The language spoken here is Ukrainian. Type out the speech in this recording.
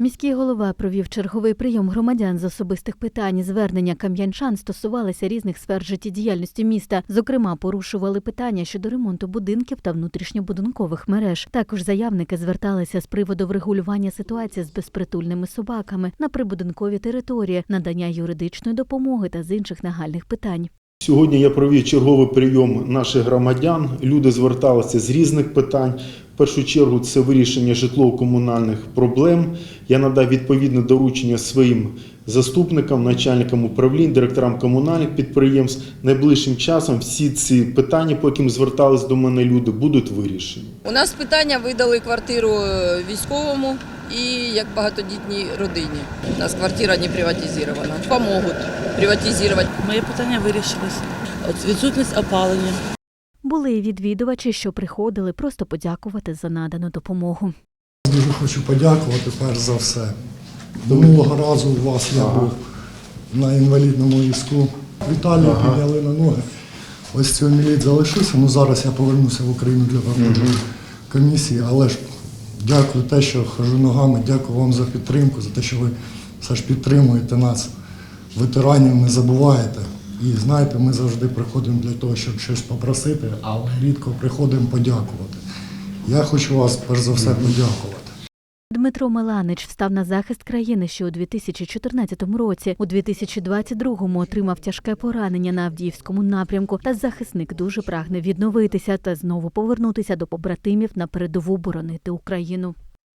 Міський голова провів черговий прийом громадян з особистих питань. Звернення кам'янчан стосувалися різних сфер життєдіяльності міста. Зокрема, порушували питання щодо ремонту будинків та внутрішньобудинкових мереж. Також заявники зверталися з приводу врегулювання ситуації з безпритульними собаками на прибудинковій території, надання юридичної допомоги та з інших нагальних питань. Сьогодні я провів черговий прийом наших громадян. Люди зверталися з різних питань. Першу чергу це вирішення житлово-комунальних проблем. Я надав відповідне доручення своїм заступникам, начальникам управлінь, директорам комунальних підприємств. Найближчим часом всі ці питання, по яким звертались до мене люди, будуть вирішені. У нас питання видали квартиру е, військовому і як багатодітній родині. У нас квартира не приватизована. Помогуть приватизувати. Моє питання вирішилось. От відсутність опалення. Були і відвідувачі, що приходили просто подякувати за надану допомогу. Дуже хочу подякувати перш за все. Минулого разу у вас я був на інвалідному візку. Віталія підняли на ноги. Ось цей міліт залишився. Ну зараз я повернуся в Україну для виборчої комісії, але ж дякую те, що хожу ногами, дякую вам за підтримку, за те, що ви все ж підтримуєте нас, ветеранів, не забуваєте. І знаєте, ми завжди приходимо для того, щоб щось попросити, але рідко приходимо подякувати. Я хочу вас перш за все подякувати. Дмитро Меланич встав на захист країни ще у 2014 році. У 2022-му отримав тяжке поранення на Авдіївському напрямку. Та захисник дуже прагне відновитися та знову повернутися до побратимів на передову боронити Україну.